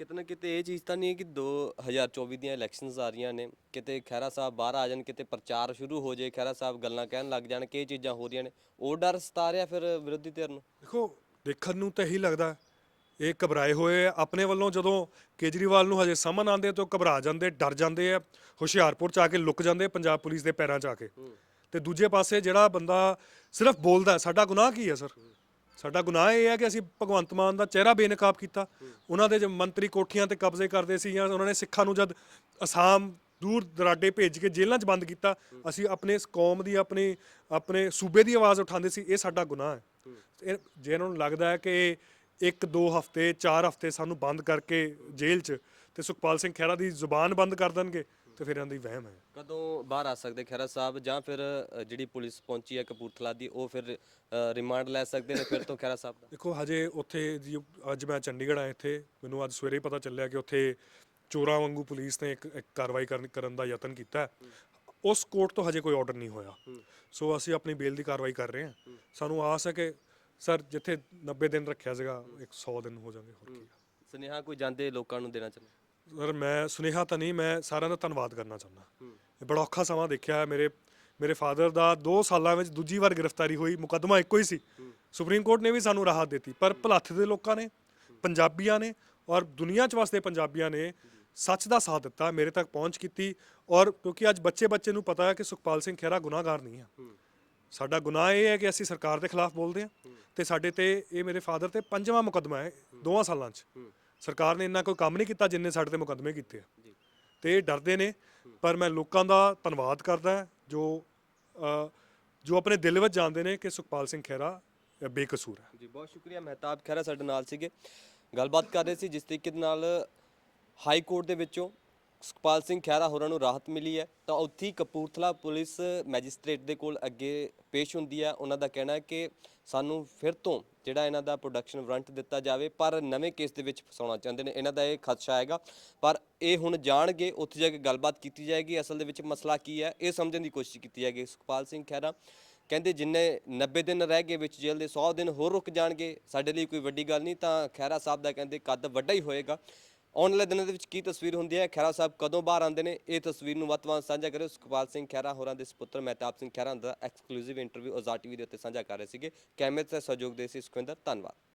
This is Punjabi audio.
ਕਿਤੇ ਨਾ ਕਿਤੇ ਇਹ ਚੀਜ਼ ਤਾਂ ਨਹੀਂ ਹੈ ਕਿ 2024 ਦੀਆਂ ਇਲੈਕਸ਼ਨਸ ਆ ਰਹੀਆਂ ਨੇ ਕਿਤੇ ਖਹਿਰਾ ਸਾਹਿਬ ਬਾਹਰ ਆ ਜਾਣ ਕਿਤੇ ਪ੍ਰਚਾਰ ਸ਼ੁਰੂ ਹੋ ਜਾਏ ਖਹਿਰਾ ਸਾਹਿਬ ਗੱਲਾਂ ਕਹਿਣ ਲੱਗ ਜਾਣ ਕਿ ਇਹ ਚੀਜ਼ਾਂ ਹੋ ਰਹੀਆਂ ਨੇ ਉਹ ਡਰ ਸਤਾ ਰਿਹਾ ਫਿਰ ਵਿਰੋਧੀ ਧਿਰ ਨੂੰ? ਦੇਖੋ ਦੇਖਣ ਨੂੰ ਤਾਂ ਇਹੀ ਲੱਗਦਾ ਇਹ ਘਬਰਾਏ ਹੋਏ ਆ ਆਪਣੇ ਵੱਲੋਂ ਜਦੋਂ ਕੇਜਰੀਵਾਲ ਨੂੰ ਹਜੇ ਸਮਨ ਆਉਂਦੇ ਤਾਂ ਉਹ ਘਬਰਾ ਜਾਂਦੇ ਡਰ ਜਾਂਦੇ ਆ ਹੁਸ਼ਿਆਰਪੁਰ ਚ ਆ ਕੇ ਲੁਕ ਜਾਂਦੇ ਪੰਜਾਬ ਪੁਲਿਸ ਦੇ ਪੈਰਾਂ 'ਚ ਆ ਕੇ। ਤੇ ਦੂਜੇ ਪਾਸੇ ਜਿਹੜਾ ਬੰਦਾ ਸਿਰਫ ਬੋਲਦਾ ਸਾਡਾ ਗੁਨਾਹ ਕੀ ਹੈ ਸਰ? ਸਾਡਾ ਗੁਨਾਹ ਇਹ ਹੈ ਕਿ ਅਸੀਂ ਭਗਵੰਤ ਮਾਨ ਦਾ ਚਿਹਰਾ ਬੇਨਕਾਬ ਕੀਤਾ। ਉਹਨਾਂ ਦੇ ਜ ਮੰਤਰੀ ਕੋਠੀਆਂ ਤੇ ਕਬਜ਼ੇ ਕਰਦੇ ਸੀ ਜਾਂ ਉਹਨਾਂ ਨੇ ਸਿੱਖਾਂ ਨੂੰ ਜਦ ਅਸਾਮ ਦੂਰ ਦਰਾਡੇ ਭੇਜ ਕੇ ਜੇਲ੍ਹਾਂ 'ਚ ਬੰਦ ਕੀਤਾ, ਅਸੀਂ ਆਪਣੇ ਇਸ ਕੌਮ ਦੀ, ਆਪਣੀ, ਆਪਣੇ ਸੂਬੇ ਦੀ ਆਵਾਜ਼ ਉਠਾਉਂਦੇ ਸੀ, ਇਹ ਸਾਡਾ ਗੁਨਾਹ ਹੈ। ਇਹ- ਜੇ ਇਹਨਾਂ ਨੂੰ ਲੱਗਦਾ ਹੈ ਕਿ ਇੱਕ, ਦੋ ਹਫ਼ਤੇ, ਚਾਰ ਹਫ਼ਤੇ ਸਾਨੂੰ ਬੰਦ ਕਰਕੇ ਜੇਲ੍ਹ 'ਚ ਤੇ ਸੁਖਪਾਲ ਸਿੰਘ ਖਹਿਰਾ ਦੀ ਜ਼ੁਬਾਨ ਬੰਦ ਕਰ ਦੇਣਗੇ ਤੇ ਫਿਰ ਇਹਨਾਂ ਦੀ ਵਹਿਮ ਹੈ। ਕਦੋਂ ਬਾਹਰ ਆ ਸਕਦੇ ਖਹਿਰਾ ਸਾਹਿਬ? ਜਾਂ ਫਿਰ ਅ, ਜਿਹੜੀ ਪੁਲਿਸ ਪਹੁੰਚੀ ਹੈ ਕਪੂਰਥਲਾ ਦੀ ਉਹ ਫਿਰ ਰਿਮਾਂਡ ਲੈ ਸਕਦੇ ਨੇ ਫਿਰ ਤੋਂ ਖਹਿਰਾ ਸਾਹਿਬ ਦਾ? ਦੇਖੋ ਹਜੇ ਉੱਥੇ ਜੀ ਅੱਜ ਮੈਂ ਚੰਡੀਗੜ੍ਹ ਆਇਆ ਇੱਥੇ ਮੈਨੂੰ ਅੱਜ ਸਵੇਰੇ ਹੀ ਪਤਾ ਚੱਲਿਆ ਕਿ ਉੱਥੇ ਚੋਰਾਂ ਵਾਂਗੂ ਪੁਲਿਸ ਨੇ ਇੱਕ ਇੱਕ ਕਾਰਵਾਈ ਕਰਨ ਕਰਨ ਦਾ ਯਤਨ ਕੀਤਾ ਹੈ। ਉਸ ਕੋਰਟ ਤੋਂ ਹਜੇ ਕੋਈ ਆਰਡਰ ਨਹੀਂ ਹੋਇਆ। ਸੋ ਅਸੀਂ ਆਪਣੀ ਬੇਲ ਦੀ ਕਾਰਵਾਈ ਕਰ ਰਹੇ ਹਾਂ। ਸਾਨੂੰ ਆਸ ਹੈ ਕਿ ਸਰ ਜਿੱਥੇ 90 ਦਿਨ ਰੱਖਿਆ ਸੀਗਾ 100 ਦਿਨ ਹੋ ਜਾਣਗੇ ਹੋਰ ਕੀ। ਸੁਨੇਹਾ ਕੋਈ ਜਾਂਦੇ ਲੋਕਾਂ ਨੂੰ ਦੇਣਾ ਚਾਹੁੰਦੇ? ਸਰ ਮੈਂ ਸੁਨੇਹਾ ਤਾਂ ਨਹੀਂ ਮੈਂ ਸਾਰਿਆਂ ਦਾ ਧੰਨਵਾਦ ਕਰਨਾ ਚਾਹੁੰਦਾ। ਇਹ ਬੜਾ ਔਖਾ ਸਮਾਂ ਦੇਖਿਆ ਹੈ। ਮੇਰੇ ਮੇਰੇ ਫਾਦਰ ਦਾ 2 ਸਾਲਾਂ ਵਿੱਚ ਦੂਜੀ ਵਾਰ ਗ੍ਰਿਫਤਾਰੀ ਹੋਈ ਮੁਕੱਦਮਾ ਇੱਕੋ ਹੀ ਸੀ। ਸੁਪਰੀਮ ਕੋਰਟ ਨੇ ਵੀ ਸਾਨੂੰ ਰਾਹਤ ਦਿੱਤੀ ਪਰ ਭਲੱਥ ਦੇ ਲੋਕਾਂ ਨੇ ਪੰਜਾਬੀਆਂ ਨੇ ਔਰ ਦੁਨੀਆ 'ਚ ਵਸਦੇ ਪੰਜਾਬੀਆਂ ਨੇ ਸੱਚ ਦਾ ਸਾਥ ਦਿੱਤਾ ਮੇਰੇ ਤੱਕ ਪਹੁੰਚ ਕੀਤੀ ਔਰ ਕਿਉਂਕਿ ਅੱਜ ਬੱਚੇ ਬੱਚੇ ਨੂੰ ਪਤਾ ਹੈ ਕਿ ਸੁਖਪਾਲ ਸਿੰਘ ਖਹਿਰਾ ਗੁਨਾਹਗਾਰ ਨਹੀਂ ਹੈ। ਸਾਡਾ ਗੁਨਾਹ ਇਹ ਹੈ ਕਿ ਅਸੀਂ ਸਰਕਾਰ ਦੇ ਖਿਲਾਫ ਬੋਲਦੇ ਹਾਂ ਤੇ ਸਾਡੇ ਤੇ ਇਹ ਮੇਰੇ ਫਾਦਰ ਤੇ ਪੰਜਵਾਂ ਮੁਕੱਦਮਾ ਹੈ ਦੋਵਾਂ ਸਾਲਾਂ 'ਚ। ਸਰਕਾਰ ਨੇ ਇੰਨਾ ਕੋਈ ਕੰਮ ਨਹੀਂ ਕੀਤਾ ਜਿੰਨੇ ਸਾਡੇ ਤੇ ਮੁਕੱਦਮੇ ਕੀਤੇ ਆ। ਜੀ। ਤੇ ਇਹ ਡਰਦੇ ਨੇ ਪਰ ਮੈਂ ਲੋਕਾਂ ਦਾ ਧੰਨਵਾਦ ਕਰਦਾ ਜੋ ਅ, ਜੋ ਆਪਣੇ ਦਿਲ ਵਿੱਚ ਜਾਣਦੇ ਨੇ ਕਿ ਸੁਖਪਾਲ ਸਿੰਘ ਖਹਿਰਾ ਅ, ਬੇਕਸੂਰ ਹੈ। ਜੀ ਬਹੁਤ ਸ਼ੁਕਰੀਆ। ਮਹਿਤਾਬ ਖਹਿਰਾ ਸਾਡੇ ਨਾਲ ਸੀਗੇ। ਗੱਲਬਾਤ ਕਰ ਰਹੇ ਸੀ ਜਿਸ ਤਰੀਕੇ ਦੇ ਨਾਲ ਹਾਈ ਕੋਰਟ ਦੇ ਵਿੱਚੋਂ ਸੁਖਪਾਲ ਸਿੰਘ ਖਹਿਰਾ ਹੋਰਾਂ ਨੂੰ ਰਾਹਤ ਮਿਲੀ ਹੈ, ਤਾਂ ਉੱਥੇ ਹੀ ਕਪੂਰਥਲਾ ਪੁਲਿਸ ਮੈਜਿਸਟ੍ਰੇਟ ਦੇ ਕੋਲ ਅੱਗੇ ਪੇਸ਼ ਹੁੰਦੀ ਹੈ। ਉਹਨਾਂ ਦਾ ਕਹਿਣਾ ਹੈ ਕਿ ਸਾਨੂੰ ਫਿਰ ਤੋਂ ਜਿਹੜਾ ਇਹਨਾਂ ਦਾ ਪ੍ਰੋਡਕਸ਼ਨ ਵਾਰੰਟ ਦਿੱਤਾ ਜਾਵੇ, ਪਰ ਨਵੇਂ ਕੇਸ ਦੇ ਵਿੱਚ ਫਸਾਉਣਾ ਚਾਹੁੰਦੇ ਨੇ। ਇਹਨਾਂ ਦਾ ਇਹ ਖਦਸ਼ਾ ਹੈਗਾ। ਪਰ ਇਹ ਹੁਣ ਜਾਣਗੇ, ਉੱਥੇ ਜਾ ਕੇ ਗੱਲਬਾਤ ਕੀਤੀ ਜਾਏਗੀ। ਅਸਲ ਦੇ ਵਿੱਚ ਮਸਲਾ ਕੀ ਹੈ, ਇਹ ਸਮਝਣ ਦੀ ਕੋਸ਼ਿਸ਼ ਕੀਤੀ ਜਾਏਗੀ ਸੁਖਪਾਲ ਸਿੰਘ ਖਹਿਰਾ। ਕਹਿੰਦੇ ਜਿੰਨੇ 90 ਦਿਨ ਰਹਿ ਗਏ ਵਿੱਚ ਜੇਲ੍ਹ ਦੇ 100 ਦਿਨ ਹੋਰ ਰੁਕ ਜਾਣਗੇ। ਸਾਡੇ ਲਈ ਕੋਈ ਵੱਡੀ ਗੱਲ ਨਹੀਂ, ਤਾਂ ਖਹਿਰਾ ਸਾਹਿਬ ਦਾ ਕਹਿੰਦੇ ਕੱਦ ਵੱਡਾ ਹੀ ਹੋਏਗਾ। ਆਉਣ ਵਾਲੇ ਦਿਨਾਂ ਦੇ ਵਿੱਚ ਕੀ ਤਸਵੀਰ ਹੁੰਦੀ ਹੈ? ਖਹਿਰਾ ਸਾਹਿਬ ਕਦੋਂ ਬਾਹਰ ਆਉਂਦੇ ਨੇ? ਇਹ ਤਸਵੀਰ ਨੂੰ ਵੱਧ ਤੋਂ ਸਾਂਝਾ ਕਰਿਓ। ਸੁਖਪਾਲ ਸਿੰਘ ਖਹਿਰਾ ਹੋਰਾਂ ਦੇ ਸੁਪੁੱਤਰ, ਮਹਿਤਾਬ ਸਿੰਘ ਖਹਿਰਾ ਦਾ ਐਕਸਕਲੂਸਿਵ ਇੰਟਰਵਿਊ ਆਜ਼ਾਦ ਟੀਵੀ ਦੇ ਉੱਤੇ ਸਾਂਝਾ ਕਰ ਰਹੇ ਸੀਗੇ। ਕੈਮਰੇ ਤੇ ਸਹਿਯੋਗ ਦੇ ਸੀ ਸੁਖਵਿੰਦਰ। ਧੰਨਵਾਦ।